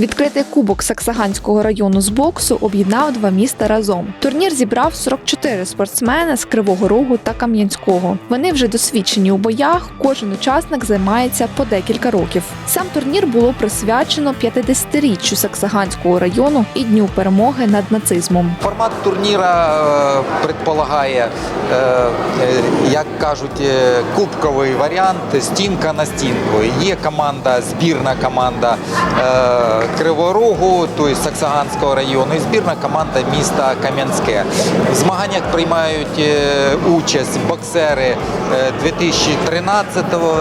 Відкритий кубок Саксаганського району з боксу об'єднав два міста разом. Турнір зібрав 44 спортсмени з Кривого Рогу та Кам'янського. Вони вже досвідчені у боях. Кожен учасник займається по декілька років. Сам турнір було присвячено 50-річчю Саксаганського району і дню перемоги над нацизмом. Формат турніра е, предполагає, е, е, як кажуть, кубковий варіант стінка на стінку. Є команда, збірна команда е, Кривого Рогу, тобто Саксаганського району, і збірна команда міста Кам'янське. В змаганнях приймають е, участь боксери е, 2013-го,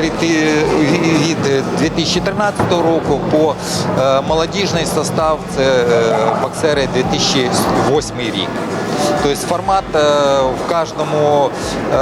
від 2013 року по е, молодіжний состав це е, боксери 2008 рік. Тобто формат е, в кожному е,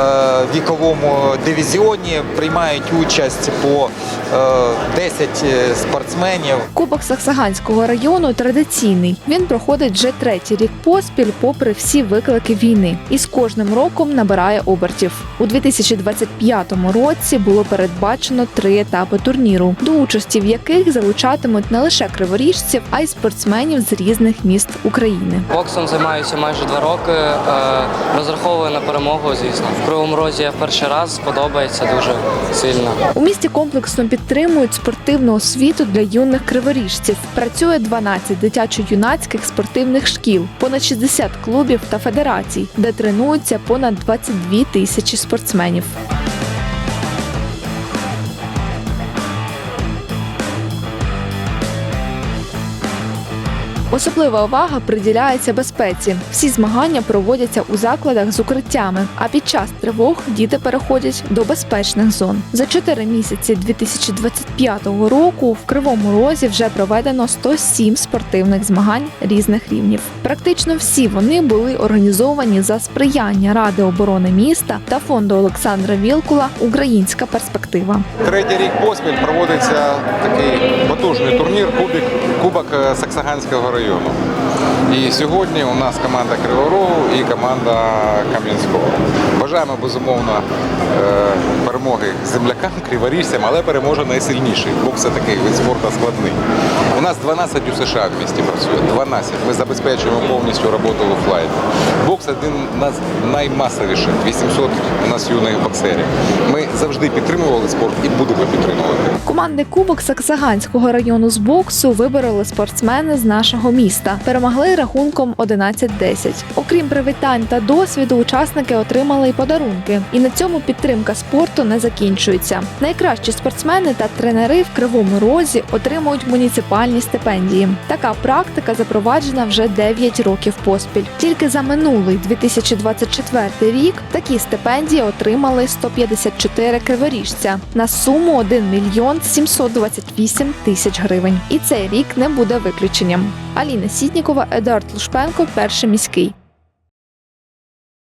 віковому дивізіоні приймають участь по е, 10 спортсменів. Кубок Саксаганського району традиційний. Він проходить вже третій рік поспіль, попри всі виклики війни, і з кожним роком набирає обертів. У 2025 році було передбачено три етапи турніру, до участі в яких залучатимуть не лише криворіжців, а й спортсменів з різних міст України. Боксом займаюся майже два роки. е, Розраховую на перемогу, звісно. В Кривому розі я в перший раз подобається дуже сильно. У місті комплексно підтримують спортивну освіту для юних криворіжців. Працює 12 дитячо-юнацьких спортивних шкіл, понад 60 клубів та федерацій, де тренуються понад 22 тисячі спортсменів. Особлива увага приділяється безпеці. Всі змагання проводяться у закладах з укриттями, а під час тривог діти переходять до безпечних зон. За чотири місяці 2025 року в Кривому Розі вже проведено 107 спортивних змагань різних рівнів. Практично всі вони були організовані за сприяння Ради оборони міста та фонду Олександра Вілкула Українська перспектива. Третій рік поспіль проводиться такий потужний турнір Кубик, Кубок е, Саксаганського району. І сьогодні у нас команда Криворогу і команда Кам'янського. Бажаємо безумовно е, перемоги землякам, криворіжцям, але переможе найсильніший. Бокс це такий вид спорту складний. У нас 12 у США в місті працює. 12. Ми забезпечуємо повністю роботу в офлайн. Бокс один з наймасовіших. 800 у нас юних боксерів. Ми завжди підтримували спорт і будемо підтримувати. Команди Кубок Саксаганського району з боксу вибороли спортсмени з нашого міста. Перемогли рахунком 11-10. Окрім привітань та досвіду, учасники отримали й подарунки. І на цьому підтримка спорту не закінчується. Найкращі спортсмени та тренери в Кривому Розі отримують муніципальні стипендії. Така практика запроваджена вже 9 років поспіль. Тільки за минулий 2024 рік такі стипендії отримали 154 криворіжця на суму 1 мільйон 728 тисяч гривень. І цей рік не буде виключенням. Аліна Сітнікова, Едуард Лушпенко, перший міський.